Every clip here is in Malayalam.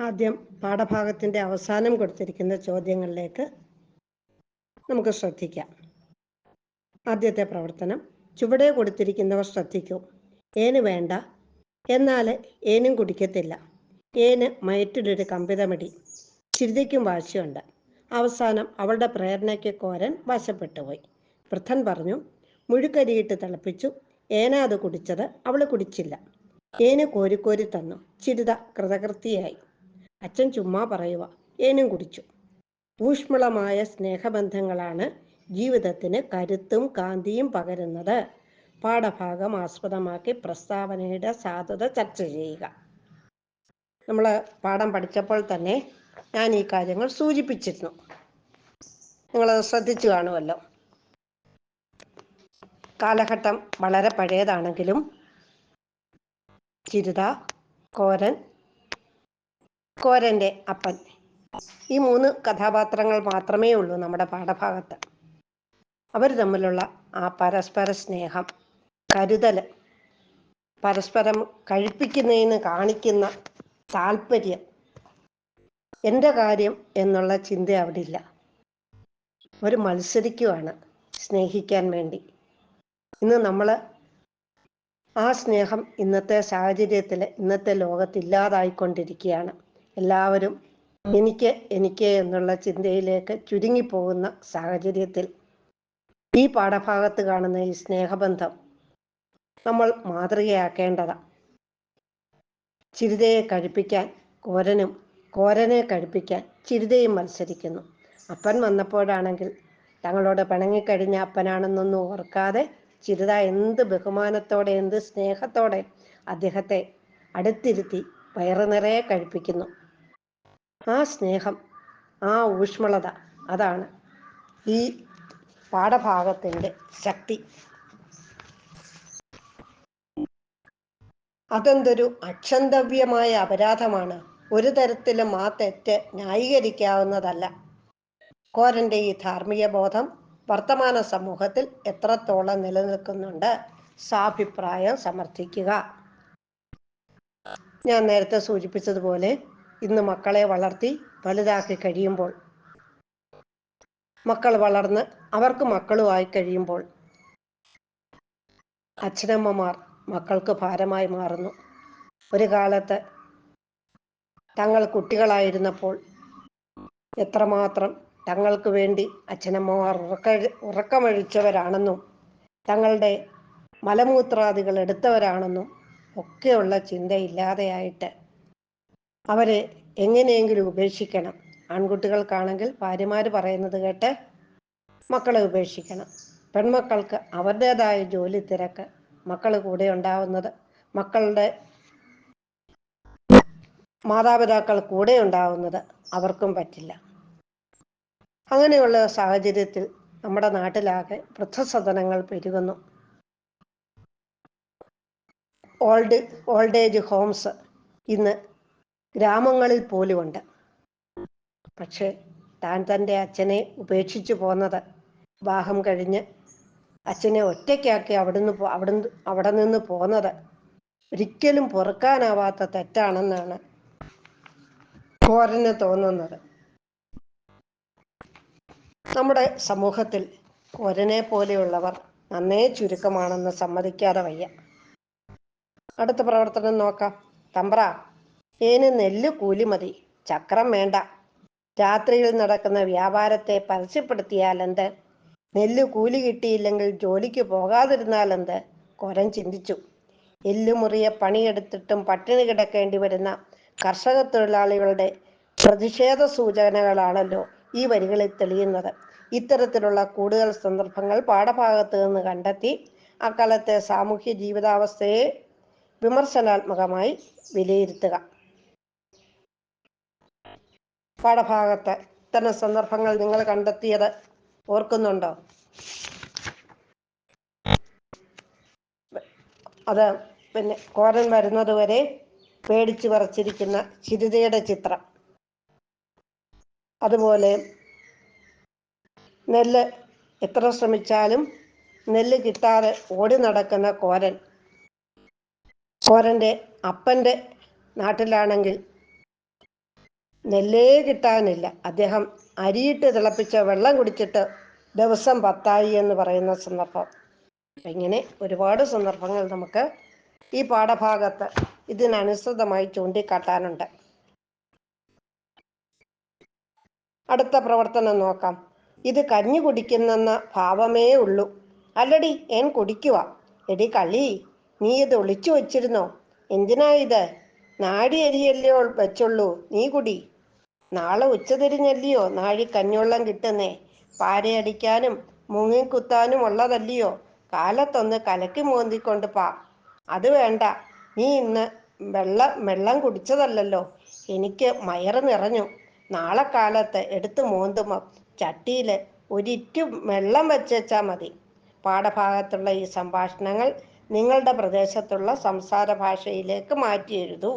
ആദ്യം പാഠഭാഗത്തിന്റെ അവസാനം കൊടുത്തിരിക്കുന്ന ചോദ്യങ്ങളിലേക്ക് നമുക്ക് ശ്രദ്ധിക്കാം. ആദ്യത്തെ പ്രവർത്തനം ചുവടെ കൊടുത്തിരിക്കുന്നവർ ശ്രദ്ധിക്കൂ. ഏന് വേണ്ട എന്നാൽ ഏനും കുടിക്കത്തില്ല. ഏന് മയറ്റിലൊരു കമ്പിതമടി ചിരിതയ്ക്കും വാശിയുണ്ട്. അവസാനം അവളുടെ പ്രേരണയ്ക്ക് കോരൻ വശപ്പെട്ടുപോയി. വൃദ്ധൻ പറഞ്ഞു മുഴുക്കരിയിട്ട് തിളപ്പിച്ചു ഏന അത് കുടിച്ചത്? അവൾ കുടിച്ചില്ല. ഏന് കോരിക്കോരി തന്നു. ചിരിത കൃതകൃത്തിയായി. അച്ഛൻ ചുമ്മാ പറയുക ഏനും കുടിച്ചു. ഊഷ്മളമായ സ്നേഹബന്ധങ്ങളാണ് ജീവിതത്തിന് കരുത്തും കാന്തിയും പകരുന്നത്. പാഠഭാഗം ആസ്പദമാക്കി പ്രസ്താവനയുടെ സാധുത ചർച്ച ചെയ്യുക. നമ്മൾ പാഠം പഠിച്ചപ്പോൾ തന്നെ ഞാൻ ഈ കാര്യങ്ങൾ സൂചിപ്പിച്ചിരുന്നു. നിങ്ങൾ ശ്രദ്ധിച്ചു കാണുമല്ലോ. കാലഘട്ടം വളരെ പഴയതാണെങ്കിലും ചിരുത കോരൻ കോരന്റെ അപ്പൻ. ഈ മൂന്ന് കഥാപാത്രങ്ങൾ മാത്രമേ ഉള്ളൂ നമ്മുടെ പാഠഭാഗത്ത്. അവർ തമ്മിലുള്ള ആ പരസ്പര സ്നേഹം കരുതൽ പരസ്പരം കഴിപ്പിക്കുന്നതിന് കാണിക്കുന്ന താല്പര്യം എന്റെ കാര്യം എന്നുള്ള ചിന്ത അവിടെ ഇല്ല അവർ മത്സരിക്കുവാണ് സ്നേഹിക്കാൻ വേണ്ടി. ഇന്ന് നമ്മൾ ആ സ്നേഹം ഇന്നത്തെ സാഹചര്യത്തിൽ ഇന്നത്തെ ലോകത്ത് ഇല്ലാതായിക്കൊണ്ടിരിക്കുകയാണ്. എല്ലാവരും എനിക്ക് എനിക്ക് എന്നുള്ള ചിന്തയിലേക്ക് ചുരുങ്ങിപ്പോകുന്ന സാഹചര്യത്തിൽ ഈ പാഠഭാഗത്ത് കാണുന്ന ഈ സ്നേഹബന്ധം നമ്മൾ മാതൃകയാക്കേണ്ടതാണ് ചിരിതയെ കഴിപ്പിക്കാൻ കോരനും കോരനെ കഴിപ്പിക്കാൻ ചിരിതയും മത്സരിക്കുന്നു. അപ്പൻ വന്നപ്പോഴാണെങ്കിൽ തങ്ങളോട് പിണങ്ങിക്കഴിഞ്ഞ അപ്പനാണെന്നൊന്നും ഓർക്കാതെ ചിരിത എന്ത് ബഹുമാനത്തോടെ എന്ത് സ്നേഹത്തോടെ അദ്ദേഹത്തെ അടുത്തിരുത്തി വയറു നിറയെ കഴിപ്പിക്കുന്നു. ആ സ്നേഹം ആ ഊഷ്മളത അതാണ് ഈ പാഠഭാഗത്തിന്റെ ശക്തി. അതെന്തൊരു അക്ഷന്തവ്യമായ അപരാധമാണ്. ഒരു തരത്തിലും ആ തെറ്റ് ന്യായീകരിക്കാവുന്നതല്ല. കോരന്റെ ഈ ധാർമ്മിക ബോധം വർത്തമാന സമൂഹത്തിൽ എത്രത്തോളം നിലനിൽക്കുന്നുണ്ട്? സാഭിപ്രായം സമർത്ഥിക്കുക. ഞാൻ നേരത്തെ സൂചിപ്പിച്ചതുപോലെ ഇന്ന് മക്കളെ വളർത്തി വലുതാക്കി കഴിയുമ്പോൾ മക്കൾ വളർന്ന് അവർക്ക് മക്കളുമായി കഴിയുമ്പോൾ അച്ഛനമ്മമാർ മക്കൾക്ക് ഭാരമായി മാറുന്നു. ഒരു കാലത്ത് തങ്ങൾ കുട്ടികളായിരുന്നപ്പോൾ എത്രമാത്രം തങ്ങൾക്ക് വേണ്ടി അച്ഛനമ്മമാർ ഉറക്ക ഉറക്കമഴിച്ചവരാണെന്നും തങ്ങളുടെ മലമൂത്രാദികൾ എടുത്തവരാണെന്നും ഒക്കെയുള്ള ചിന്തയില്ലാതെയായിട്ട് അവരെ എങ്ങനെയെങ്കിലും ഉപേക്ഷിക്കണം. ആൺകുട്ടികൾക്കാണെങ്കിൽ ഭാര്യമാർ പറയുന്നത് കേട്ട് മക്കളെ ഉപേക്ഷിക്കണം. പെൺമക്കൾക്ക് അവരുടേതായ ജോലി തിരക്ക് മക്കൾ കൂടെ ഉണ്ടാവുന്നത് മക്കളുടെ മാതാപിതാക്കൾ കൂടെ ഉണ്ടാവുന്നത് അവർക്കും പറ്റില്ല. അങ്ങനെയുള്ള സാഹചര്യത്തിൽ നമ്മുടെ നാട്ടിലാകെ വൃദ്ധസദനങ്ങൾ പെരുകുന്നു. ഓൾഡ് ഓൾഡ് ഏജ് ഹോംസ് ഇന്ന് ഗ്രാമങ്ങളിൽ പോലുമുണ്ട്. പക്ഷെ താൻ തന്റെ അച്ഛനെ ഉപേക്ഷിച്ചു പോന്നത് വിവാഹം കഴിഞ്ഞ് അച്ഛനെ ഒറ്റയ്ക്കാക്കി അവിടുന്ന് അവിടുന്ന് അവിടെ നിന്ന് പോന്നത് ഒരിക്കലും പൊറുക്കാനാവാത്ത തെറ്റാണെന്നാണ് കോരന് തോന്നുന്നത്. നമ്മുടെ സമൂഹത്തിൽ കോരനെ പോലെയുള്ളവർ നന്നേ ചുരുക്കമാണെന്ന് സമ്മതിക്കാതെ വയ്യ. അടുത്ത പ്രവർത്തനം നോക്കാം. തമ്പ്ര. ഏന് നെല്ല് കൂലി മതി. ചക്രം വേണ്ട. രാത്രിയിൽ നടക്കുന്ന വ്യാപാരത്തെ പരസ്യപ്പെടുത്തിയാലെന്ത് നെല്ല് കൂലി കിട്ടിയില്ലെങ്കിൽ ജോലിക്ക് പോകാതിരുന്നാലെന്ത് കൊരൻ ചിന്തിച്ചു. എല്ലുമുറിയ പണിയെടുത്തിട്ടും പട്ടിണി കിടക്കേണ്ടി വരുന്ന കർഷക തൊഴിലാളികളുടെ പ്രതിഷേധ സൂചനകളാണല്ലോ ഈ വരികളിൽ തെളിയുന്നത്. ഇത്തരത്തിലുള്ള കൂടുതൽ സന്ദർഭങ്ങൾ പാഠഭാഗത്ത് നിന്ന് കണ്ടെത്തി അക്കാലത്തെ സാമൂഹ്യ ജീവിതാവസ്ഥയെ വിമർശനാത്മകമായി വിലയിരുത്തുക. പാഠഭാഗത്ത് ഇത്തരം സന്ദർഭങ്ങൾ നിങ്ങൾ കണ്ടെത്തിയത് ഓർക്കുന്നുണ്ടോ? അത് പിന്നെ കോരൻ വരുന്നത് വരെ പേടിച്ചു വരച്ചിരിക്കുന്ന ചിരിതയുടെ ചിത്രം. അതുപോലെ നെല്ല് എത്ര ശ്രമിച്ചാലും നെല്ല് കിട്ടാതെ ഓടി നടക്കുന്ന കോരൻ. കോരന്റെ അപ്പന്റെ നാട്ടിലാണെങ്കിൽ നെല്ലേ കിട്ടാനില്ല. അദ്ദേഹം അരിയിട്ട് തിളപ്പിച്ച വെള്ളം കുടിച്ചിട്ട് ദിവസം പത്തായി എന്ന് പറയുന്ന സന്ദർഭം. ഇങ്ങനെ ഒരുപാട് സന്ദർഭങ്ങൾ നമുക്ക് ഈ പാഠഭാഗത്ത് ഇതിനനുസൃതമായി ചൂണ്ടിക്കാട്ടാനുണ്ട്. അടുത്ത പ്രവർത്തനം നോക്കാം. ഇത് കഞ്ഞി കുടിക്കുന്നെന്ന ഭാവമേ ഉള്ളൂ. അല്ലടി ഏൻ കുടിക്കുക എടി കളി നീ ഇത് ഒളിച്ചു വച്ചിരുന്നോ? എന്തിനാ ഇത്? നാടി അരിയല്ലേ വെച്ചുള്ളൂ. നീ കുടി. നാളെ ഉച്ചതിരിഞ്ഞല്ലയോ? നാഴി കഞ്ഞുള്ളം കിട്ടുന്നേ. പാരയടിക്കാനും മുങ്ങിക്കുത്താനും ഉള്ളതല്ലയോ? കാലത്തൊന്ന് കലക്കി മോന്തിക്കൊണ്ട് പാ. അത് വേണ്ട. നീ ഇന്ന് വെള്ളം വെള്ളം കുടിച്ചതല്ലല്ലോ. എനിക്ക് മയറ് നിറഞ്ഞു. നാളെ കാലത്ത് എടുത്തു മോന്തുമ്പോൾ ചട്ടിയിൽ ഒരിറ്റു വെള്ളം വെച്ചാൽ മതി. പാഠഭാഗത്തുള്ള ഈ സംഭാഷണങ്ങൾ നിങ്ങളുടെ പ്രദേശത്തുള്ള സംസാര ഭാഷയിലേക്ക് മാറ്റി എഴുതൂ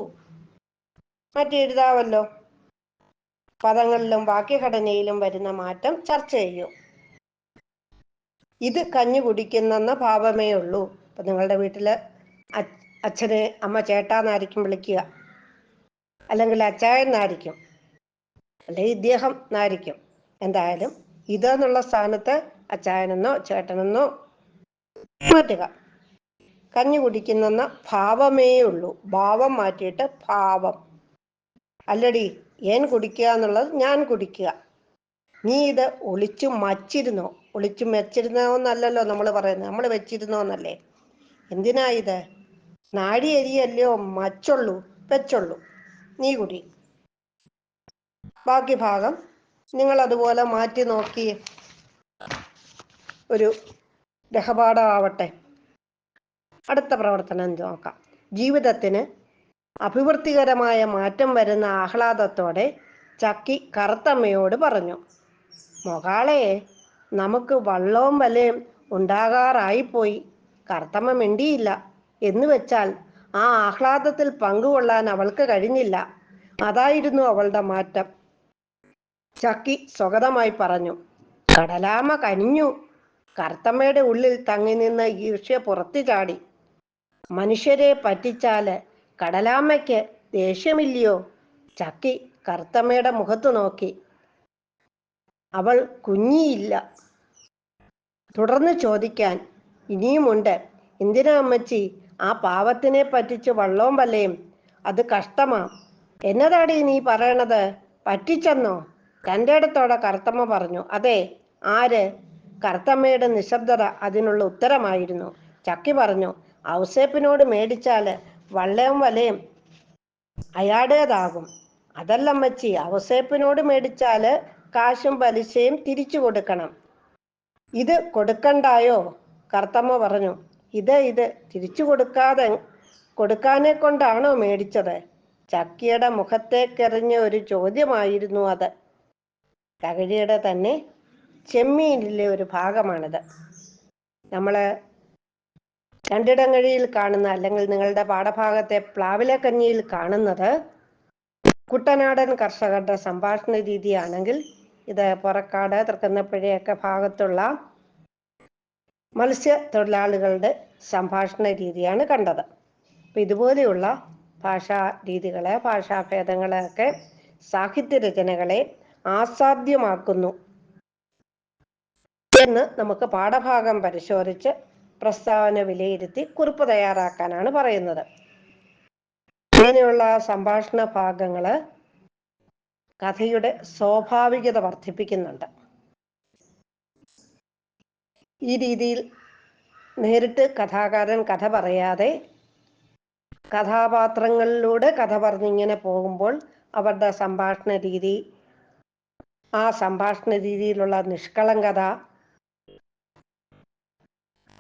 മാറ്റി എഴുതാവല്ലോ പദങ്ങളിലും വാക്യഘടനയിലും വരുന്ന മാറ്റം ചർച്ച ചെയ്യും. ഇത് കഞ്ഞു കുടിക്കുന്നെന്ന ഭാവമേ ഉള്ളൂ. ഇപ്പൊ നിങ്ങളുടെ വീട്ടിൽ അച്ഛനെ അമ്മ ചേട്ടാന്നായിരിക്കും വിളിക്കുക. അല്ലെങ്കിൽ അച്ചായൻ എന്നായിരിക്കും അല്ലെങ്കിൽ ഇദ്ദേഹം എന്നായിരിക്കും. എന്തായാലും ഇതെന്നുള്ള സ്ഥാനത്ത് അച്ചായനെന്നോ ചേട്ടനെന്നോ മാറ്റുക. കഞ്ഞു കുടിക്കുന്നെന്ന ഭാവമേ ഉള്ളൂ. ഭാവം മാറ്റിയിട്ട് ഭാവം. അല്ലടി ഏൻ കുടിക്കുക എന്നുള്ളത് ഞാൻ കുടിക്കുക. നീ ഇത് ഒളിച്ചു മച്ചിരുന്നോ? ഒളിച്ചു മെച്ചിരുന്നോന്നല്ലല്ലോ നമ്മൾ പറയുന്നത്. നമ്മൾ വെച്ചിരുന്നോ എന്നല്ലേ എന്തിനാ ഇത്? നാഴി അരിയല്ലയോ? മച്ചുള്ളൂ വെച്ചുള്ളൂ. നീ കുടി. ബാക്കി ഭാഗം നിങ്ങൾ അതുപോലെ മാറ്റി നോക്കി ഒരു രഹപാഠമാവട്ടെ. അടുത്ത പ്രവർത്തനം നോക്കാം. ജീവിതത്തിന് അഭിവൃദ്ധികരമായ മാറ്റം വരുന്ന ആഹ്ലാദത്തോടെ ചക്കി കറുത്തമ്മയോട് പറഞ്ഞു മൊകാളെ നമുക്ക് വള്ളവും വലയും ഉണ്ടാകാറായിപ്പോയി. കറുത്തമ്മ മിണ്ടിയില്ല. എന്ന് വെച്ചാൽ ആ ആഹ്ലാദത്തിൽ പങ്കുകൊള്ളാൻ അവൾക്ക് കഴിഞ്ഞില്ല. അതായിരുന്നു അവളുടെ മാറ്റം. ചക്കി സ്വഗതമായി പറഞ്ഞു കടലാമ കനിഞ്ഞു. കറുത്തമ്മയുടെ ഉള്ളിൽ തങ്ങി നിന്ന് ഈർഷ്യ പുറത്തു ചാടി. മനുഷ്യരെ പറ്റിച്ചാൽ കടലാമ്മയ്ക്ക് ദേഷ്യമില്ലയോ? ചക്കി കറുത്തമ്മയുടെ മുഖത്ത് നോക്കി. അവൾ കുഞ്ഞിയില്ല. തുടർന്ന് ചോദിക്കാൻ ഇനിയുമുണ്ട്? എന്തിനാ അമ്മച്ചി? ആ പാവത്തിനെ പറ്റിച്ച് വള്ളവും വല്ലയും അത് കഷ്ടമാ. എന്നതാടി നീ പറയണത്? പറ്റിച്ചെന്നോ? തന്റെ അടുത്തോടെ കറുത്തമ്മ പറഞ്ഞു അതെ ആര്? കറുത്തമ്മയുടെ നിശബ്ദത അതിനുള്ള ഉത്തരമായിരുന്നു. ചക്കി പറഞ്ഞു ഔസേപ്പിനോട് മേടിച്ചാൽ വള്ളയും വലയും. അയാടേതാകും. അതല്ലമ്മച്ചി ഔസേപ്പിനോട് മേടിച്ചാൽ കാശും പലിശയും തിരിച്ചു കൊടുക്കണം. ഇത് കൊടുക്കണ്ടായോ? കർത്തമ്മ പറഞ്ഞു. ഇത് ഇത് തിരിച്ചു കൊടുക്കാതെ കൊടുക്കാനെ കൊണ്ടാണോ മേടിച്ചത്? ചക്കിയുടെ മുഖത്തേക്കെറിഞ്ഞ ഒരു ചോദ്യമായിരുന്നു അത്. തകഴിയുടെ തന്നെ ചെമ്മീനിലെ ഒരു ഭാഗമാണിത്. നമ്മൾ രണ്ടിടങ്ങഴിയിൽ കാണുന്ന അല്ലെങ്കിൽ നിങ്ങളുടെ പാഠഭാഗത്തെ പ്ലാവിലക്കഞ്ഞിയിൽ കാണുന്നത് കുട്ടനാടൻ കർഷകരുടെ സംഭാഷണ രീതിയാണെങ്കിൽ ഇത് പുറക്കാട് തൃക്കുന്നപ്പുഴയൊക്കെ ഭാഗത്തുള്ള മത്സ്യ തൊഴിലാളികളുടെ സംഭാഷണ രീതിയാണ് കണ്ടത്. അപ്പം ഇതുപോലെയുള്ള ഭാഷാ രീതികളെ ഭാഷാഭേദങ്ങളെയൊക്കെ സാഹിത്യ രചനകളെ ആസാധ്യമാക്കുന്നു എന്ന് നമുക്ക് പാഠഭാഗം പരിശോധിച്ച് പ്രസ്താവന വിലയിരുത്തി കുറിപ്പ് തയ്യാറാക്കാനാണ് പറയുന്നത്. ഇങ്ങനെയുള്ള സംഭാഷണ ഭാഗങ്ങൾ കഥയുടെ സ്വാഭാവികത വർദ്ധിപ്പിക്കുന്നുണ്ട്. ഈ രീതിയിൽ നേരിട്ട് കഥാകാരൻ കഥ പറയാതെ കഥാപാത്രങ്ങളിലൂടെ കഥ പറഞ്ഞിങ്ങനെ പോകുമ്പോൾ അവരുടെ സംഭാഷണ രീതി ആ സംഭാഷണ രീതിയിലുള്ള നിഷ്കളങ്കത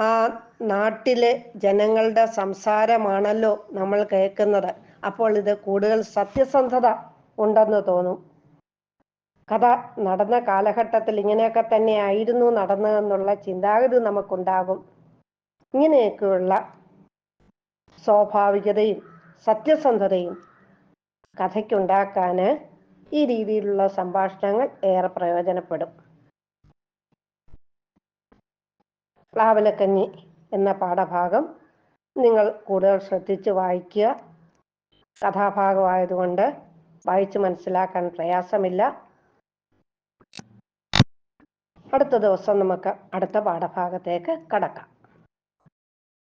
ആ നാട്ടിലെ ജനങ്ങളുടെ സംസാരമാണല്ലോ നമ്മൾ കേൾക്കുന്നത്. അപ്പോൾ ഇത് കൂടുതൽ സത്യസന്ധത ഉണ്ടെന്ന് തോന്നും. കഥ നടന്ന കാലഘട്ടത്തിൽ ഇങ്ങനെയൊക്കെ തന്നെ ആയിരുന്നു നടന്നതെന്നുള്ള ചിന്താഗതി നമുക്കുണ്ടാകും. ഇങ്ങനെയൊക്കെയുള്ള സ്വാഭാവികതയും സത്യസന്ധതയും കഥയ്ക്കുണ്ടാക്കാൻ ഈ രീതിയിലുള്ള സംഭാഷണങ്ങൾ ഏറെ പ്രയോജനപ്പെടും. പ്ലാവലക്കഞ്ഞി എന്ന പാഠഭാഗം നിങ്ങൾ കൂടുതൽ ശ്രദ്ധിച്ച് വായിക്കുക. കഥാഭാഗമായതുകൊണ്ട് വായിച്ച് മനസ്സിലാക്കാൻ പ്രയാസമില്ല. അടുത്ത ദിവസം നമുക്ക് അടുത്ത പാഠഭാഗത്തേക്ക് കടക്കാം.